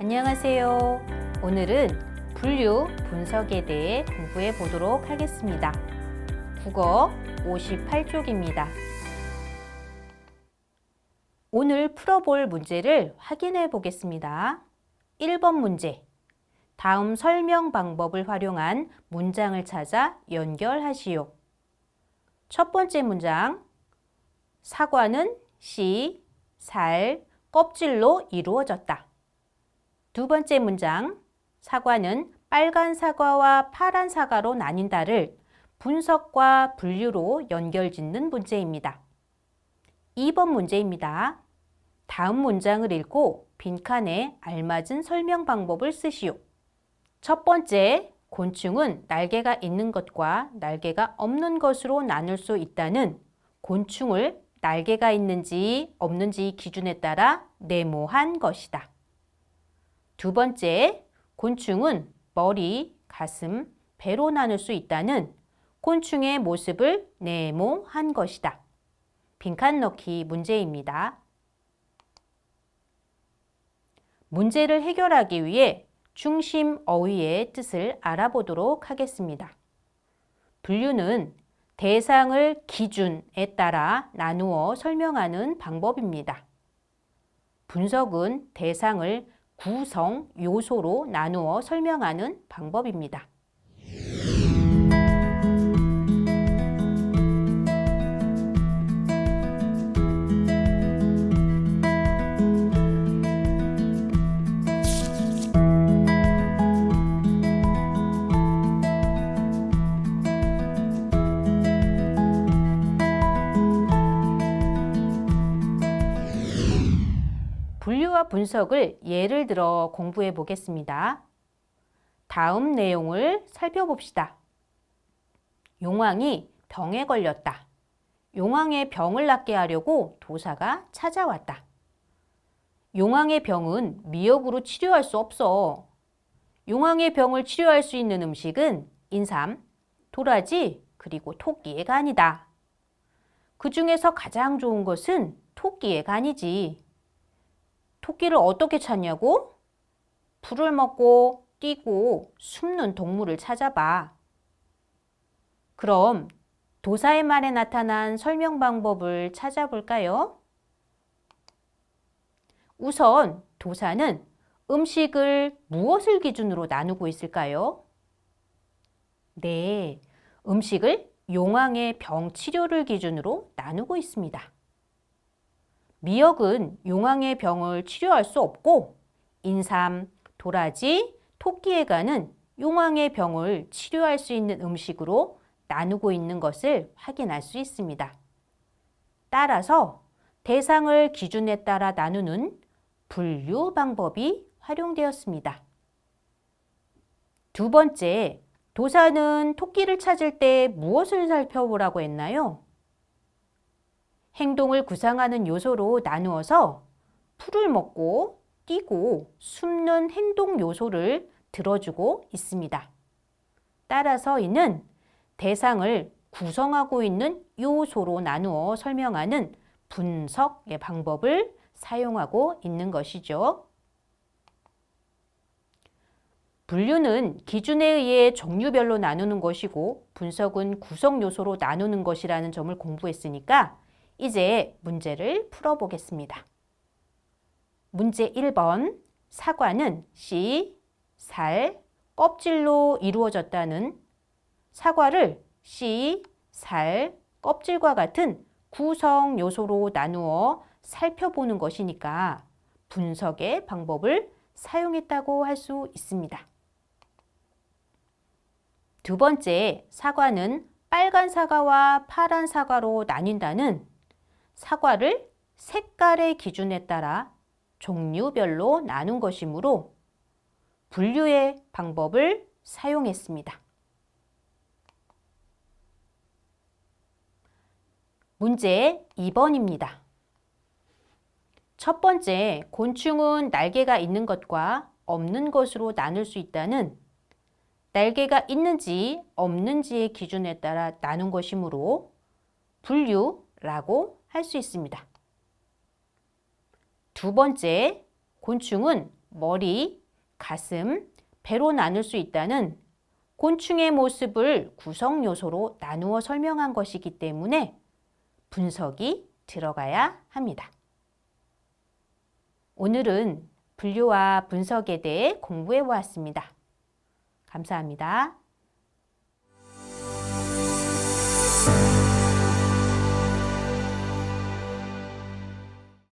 안녕하세요. 오늘은 분류 분석에 대해 공부해 보도록 하겠습니다. 국어 58쪽입니다. 오늘 풀어볼 문제를 확인해 보겠습니다. 1번 문제. 다음 설명 방법을 활용한 문장을 찾아 연결하시오. 첫 번째 문장. 사과는 씨, 살, 껍질로 이루어졌다. 두 번째 문장. 사과는 빨간 사과와 파란 사과로 나뉜다를 분석과 분류로 연결 짓는 문제입니다. 2번 문제입니다. 다음 문장을 읽고 빈칸에 알맞은 설명 방법을 쓰시오. 첫 번째, 곤충은 날개가 있는 것과 날개가 없는 것으로 나눌 수 있다는 곤충을 날개가 있는지 없는지 기준에 따라 네모한 것이다. 두 번째, 곤충은 머리, 가슴, 배로 나눌 수 있다는 곤충의 모습을 네모한 것이다. 빈칸 넣기 문제입니다. 문제를 해결하기 위해 중심 어휘의 뜻을 알아보도록 하겠습니다. 분류는 대상을 기준에 따라 나누어 설명하는 방법입니다. 분석은 대상을 구성 요소로 나누어 설명하는 방법입니다. 분류와 분석을 예를 들어 공부해 보겠습니다. 다음 내용을 살펴봅시다. 용왕이 병에 걸렸다. 용왕의 병을 낫게 하려고 도사가 찾아왔다. 용왕의 병은 미역으로 치료할 수 없어. 용왕의 병을 치료할 수 있는 음식은 인삼, 도라지, 그리고 토끼의 간이다. 그 중에서 가장 좋은 것은 토끼의 간이지. 토끼를 어떻게 찾냐고? 풀을 먹고 뛰고 숨는 동물을 찾아봐. 그럼 도사의 말에 나타난 설명 방법을 찾아볼까요? 우선 도사는 음식을 무엇을 기준으로 나누고 있을까요? 네, 음식을 용왕의 병 치료를 기준으로 나누고 있습니다. 미역은 용왕의 병을 치료할 수 없고 인삼, 도라지, 토끼의 간은 용왕의 병을 치료할 수 있는 음식으로 나누고 있는 것을 확인할 수 있습니다. 따라서 대상을 기준에 따라 나누는 분류 방법이 활용되었습니다. 두 번째, 도사는 토끼를 찾을 때 무엇을 살펴보라고 했나요? 행동을 구상하는 요소로 나누어서 풀을 먹고 뛰고 숨는 행동 요소를 들어주고 있습니다. 따라서 이는 대상을 구성하고 있는 요소로 나누어 설명하는 분석의 방법을 사용하고 있는 것이죠. 분류는 기준에 의해 종류별로 나누는 것이고 분석은 구성 요소로 나누는 것이라는 점을 공부했으니까 이제 문제를 풀어보겠습니다. 문제 1번 사과는 씨, 살, 껍질로 이루어졌다는 사과를 씨, 살, 껍질과 같은 구성 요소로 나누어 살펴보는 것이니까 분석의 방법을 사용했다고 할 수 있습니다. 두 번째, 사과는 빨간 사과와 파란 사과로 나뉜다는 사과를 색깔의 기준에 따라 종류별로 나눈 것이므로 분류의 방법을 사용했습니다. 문제 2번입니다. 첫 번째, 곤충은 날개가 있는 것과 없는 것으로 나눌 수 있다는 날개가 있는지 없는지의 기준에 따라 나눈 것이므로 분류라고 할 수 있습니다. 두 번째, 곤충은 머리, 가슴, 배로 나눌 수 있다는 곤충의 모습을 구성 요소로 나누어 설명한 것이기 때문에 분석이 들어가야 합니다. 오늘은 분류와 분석에 대해 공부해 보았습니다. 감사합니다.